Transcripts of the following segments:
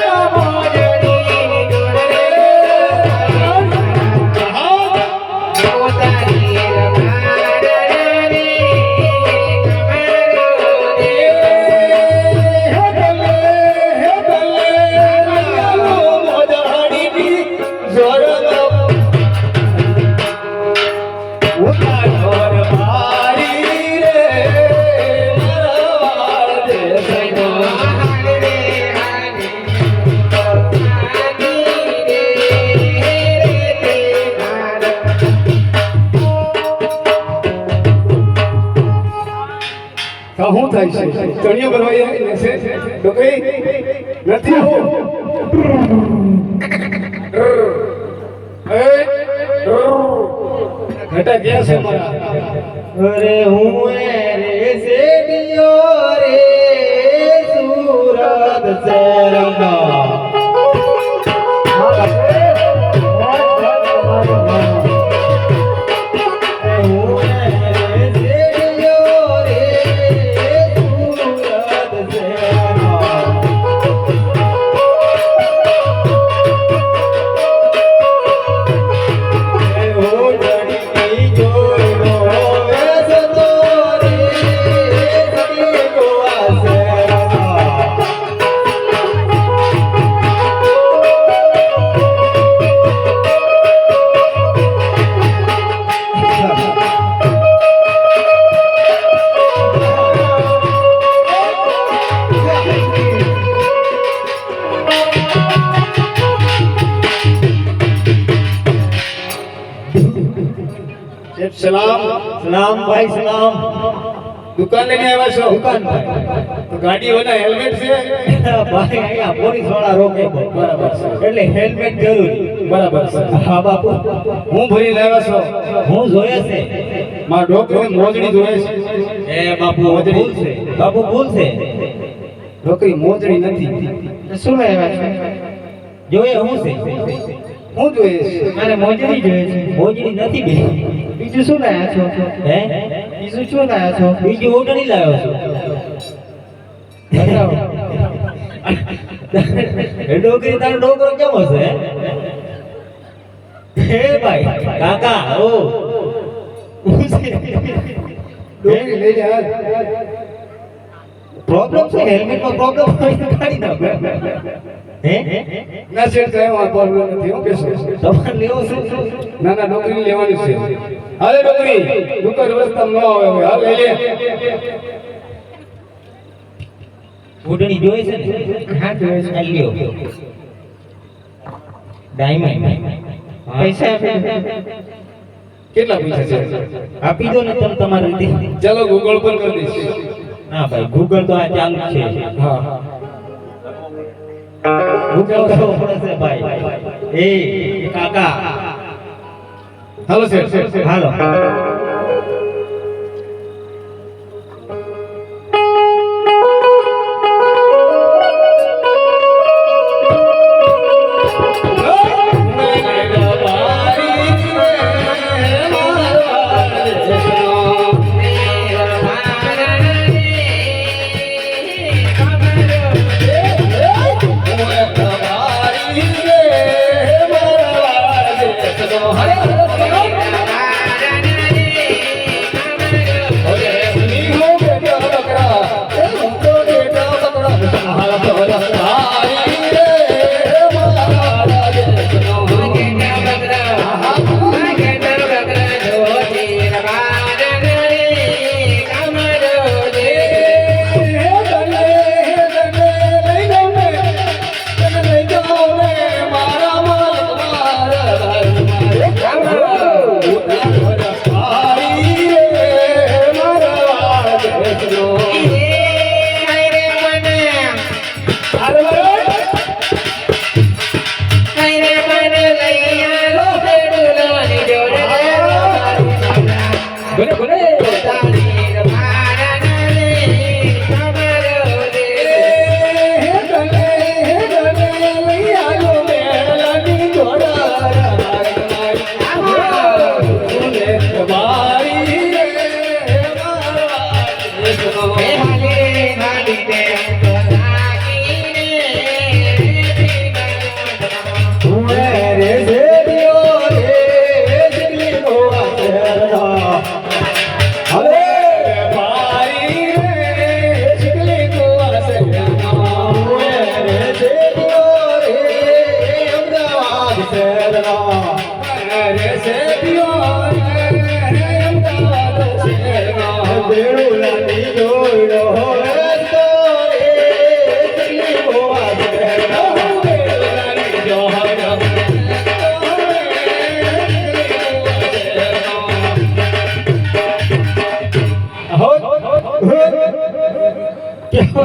যাব ચણિયો ભરવાઈ આવી લેશે ડોકરી નથી એ, ઘટા ગયા છે મારા અરે હું રે સેડિયો સલામ. સલામ ભાઈ સલામ. દુકાન લઈને આવ્યા છો? દુકાન ભાઈ. તો ગાડી વાળા હેલ્મેટ છે? ભાઈ અહીંયા પોલીસવાળા રોકે. બરાબર છે. એટલે હેલ્મેટ જરૂરી. બરાબર છે. હા બાપુ. હું ભરી લાવ્યા છો? હું જોયે છે. મારા ડોક્ટર મોજડી જોયે છે. એ બાપુ ભૂલ છે. બાપુ ભૂલ છે. ડોકરી મોજડી નથી. શું લાવ્યા છે? જોયે હું છે? હું જોઈએ છે મારે મોજડી જોઈએ છે મોજડી નથી બે બીજું શું લાયા છો? હે? બીજું શું લાયા છો? બીજું ઓઢણી લાવ્યો છો. બતાવો. એ ડોકરી તારો ડોકરો કેવો છે હે? ભાઈ કાકા ઓ ડોકરી લઈ જા પ્રોબ્લેમ છે? હેલ્મેટમાં પ્રોબ્લેમ હોય તો કાઢી નાખો. હે? ના સેટ થાય એમાં પ્રોબ્લેમ નથી હું કહેશો તમારે લેવો છે ના ના ડોકરી લેવાની છે. અરે ડોકરી દુકાન રસ્તામાં ન આવે હાલ લે છે ને? હા જોઈએ છે. આ લ્યો ડાયમંડ પૈસા કેટલા પૈસા છે? આપી દો ને તમે તમારી રીતે ચાલો ગૂગલ પર કરી દઈશ. ના ભાઈ ગૂગલ તો આ ચાલુ છે. હા ગૂગલ કરવો પડશે ભાઈ. એ કાકા. હાલો સર હાલો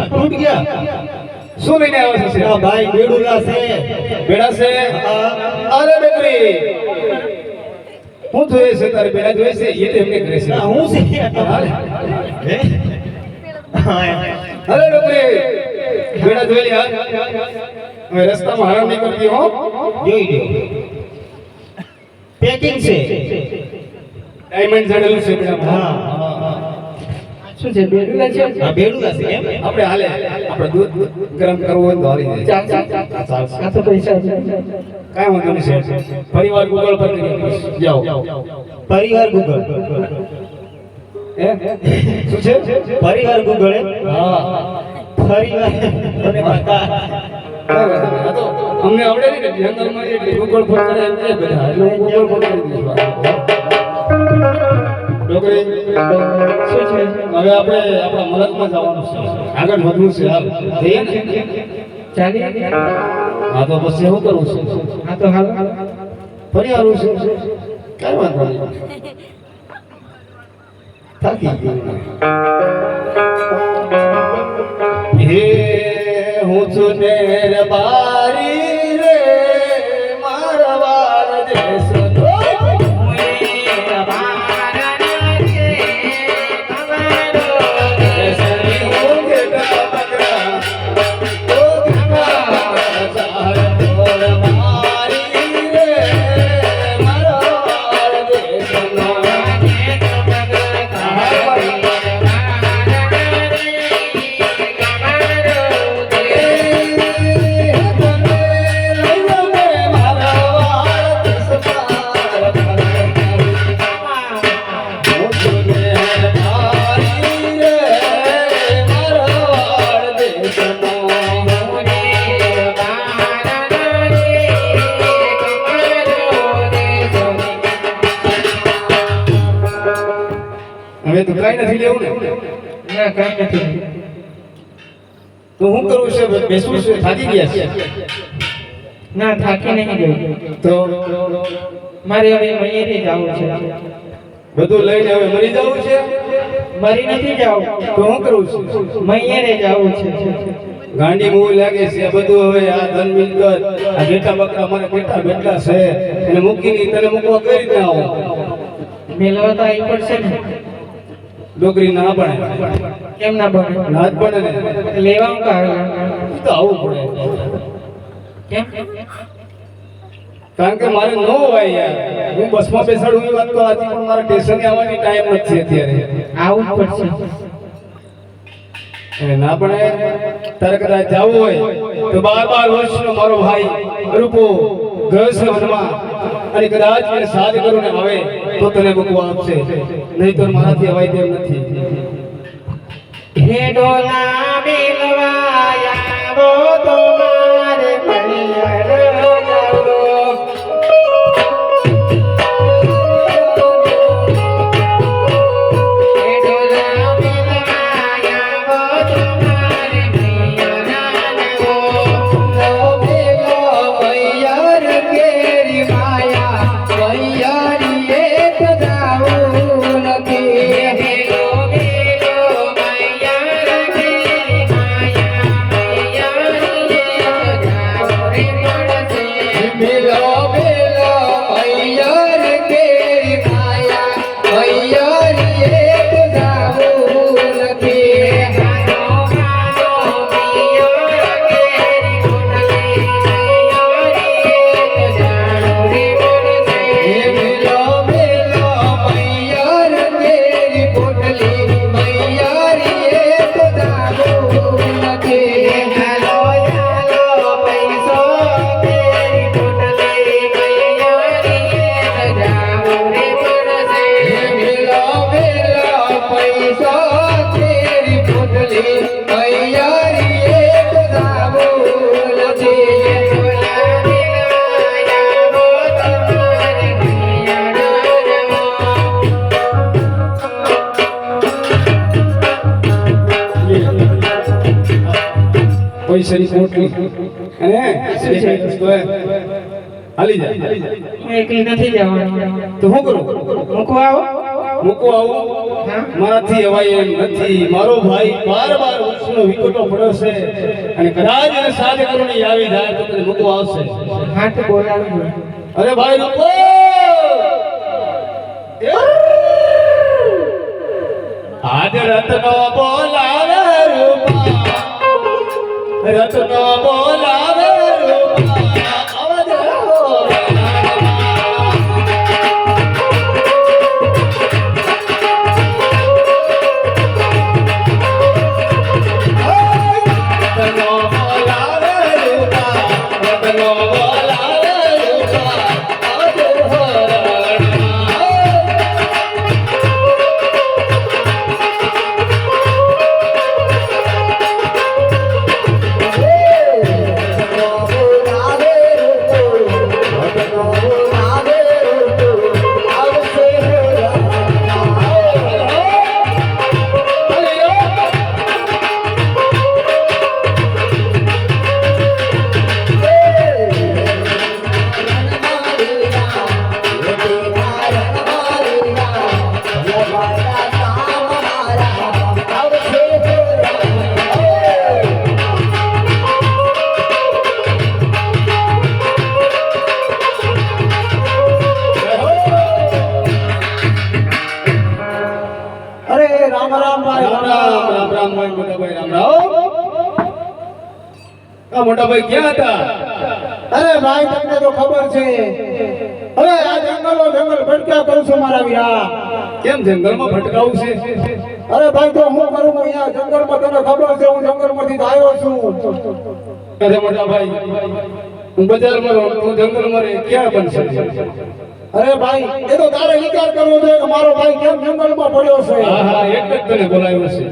તૂટ ગયા શું લઈને આવ્યો છે આ ભાઈ બેડુલા છે બેડા છે હા. અરે બેકરી હું જોઈએ છે તારે બેડા જોઈએ છે એ તો એમને કરે છે આ હું છે હે? હા, અરે બેકરી બેડા જોઈ લે હાલ. હવે રસ્તામાં હરામ નહીં કરતી હો જોઈ લ્યો પેકિંગ છે ડાયમંડ જડેલું છે બેડામાં હા શું છે બેડુલા છે? આ બેડુલા છે એમ? આપણે હાલે આપણે દૂધ ગરમ કરવું હોય તો હાલી જાય. ચાલ ચાલ. ચાલ ચાલશે. આ તો પૈસા છે. વાંધો નહીં શેઠ. ફરીવાર ગૂગલ પર જાઓ. પરિવાર ગૂગલ. શું છે? પરિવાર ગૂગલ? હા. પરિવાર. અને અમને આવડે નહીં ને જંગલમાં એટલે ગૂગલ પર કરે એમ કે બધા. એટલે હું ગૂગલ પર કરી છોકરી શું છે? હવે આપણે આપણા મલકમાં જવાનું છે. આગળ વધવું છે હાલ. જઈએ ને? ચાલી હા તો પછી શું કરવું છે? આ તો હાલ. ફરી હાલું છે? કાંઈ વાંધો નહીં. થાકી ગયું. હે હું છું ને બારી હવે તો કઈ નથી લેવું ને? ના કાંઈ નથી તો હું કરું છે બેસું છે થાકી ગયા છે? ના થાકી નહીં ગયું. તો? મારે હવે મયરે જવું છે. બધું લઈને હવે મરી જવું છે? મરી નથી જવું. તો હું કરું છું? મયરે જવું છે. ગાંડી બહુ લાગે છે બધું હવે આ ધન મિલકત આ બેટા બકરા મારે કેટલા બેટલા છે એને મૂકીને તને મૂકવા કઈ રીતે આવો? મેલવા તો આવી પડશે ને. ડોકરી ના બને. કેમ ના બને? ના જ બને લેવા કાઢે તો આવું પડે. કેમ? કારણ કે મારે ન હોય યાર. હું બસમાં બેસાડું એ વાત તો આજે પણ મારા સ્ટેશને આવવાની ટાઈમ નથી અત્યારે. આવું પડશે. ના પણ તારે કદાચ જવું હોય તો બાર બાર વર્ષનો મારો ભાઈ રૂપો ગયો છે વનમાં. અને કદાચ એને સાથ કરું ને આવે તો તને મૂકવા આપશે. નહીં તો મારાથી અવાય તેમ નથી. હે ડોલા આવો તો போட்டலே પૈસાની કોટલી અને દેખાય રસ્તો એ. હાલી જા. એકલી નથી જવાનું. તો શું કરું? મૂકો આવો. મૂકો આવો? મારાથી અવાય એમ નથી. મારો ભાઈ બાર બાર વર્ષનો વિકટો પડ્યો છે. અને કદાચ એને સાજ કરોની આવી જાય તો તને મૂકવા આવશે. હા તો બોલાવજો અરે ભાઈ રૂપો આજ રત્નો બોલાવે રૂપા. રત્નો બોલાવે આ મોટા ભાઈ ક્યાં હતા? અરે ભાઈ તમને તો ખબર છે. હવે આ જંગલો જંગલ ભટક્યા કરું છું મારા વીરા. કેમ જંગલમાં ભટકાવું છે? અરે ભાઈ તો હું કરું? છું અહીંયા જંગલમાં તને ખબર છે હું જંગલમાંથી આવ્યો છું. અરે મોટા ભાઈ હું બજારમાં રહું તું જંગલમાં રહે ક્યાં બનશે? અરે ભાઈ એ તો તારે વિચાર કરવો જોઈએ કે મારો ભાઈ કેમ જંગલમાં પડ્યો છે? હા હા એક જ તને બોલાવ્યો છે.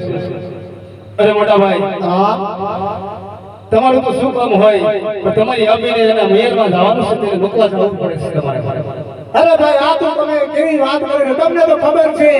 અરે મોટા ભાઈ હા? તમારું તો શું કામ હોય? પણ તમારી અભિનય એના મહેરમાં જવાનું છે, તેને મૂકવા જવું પડે છે તમારે. અરે ભાઈ, આ તો તમે કેવી વાત કરી તમને તો ખબર છે.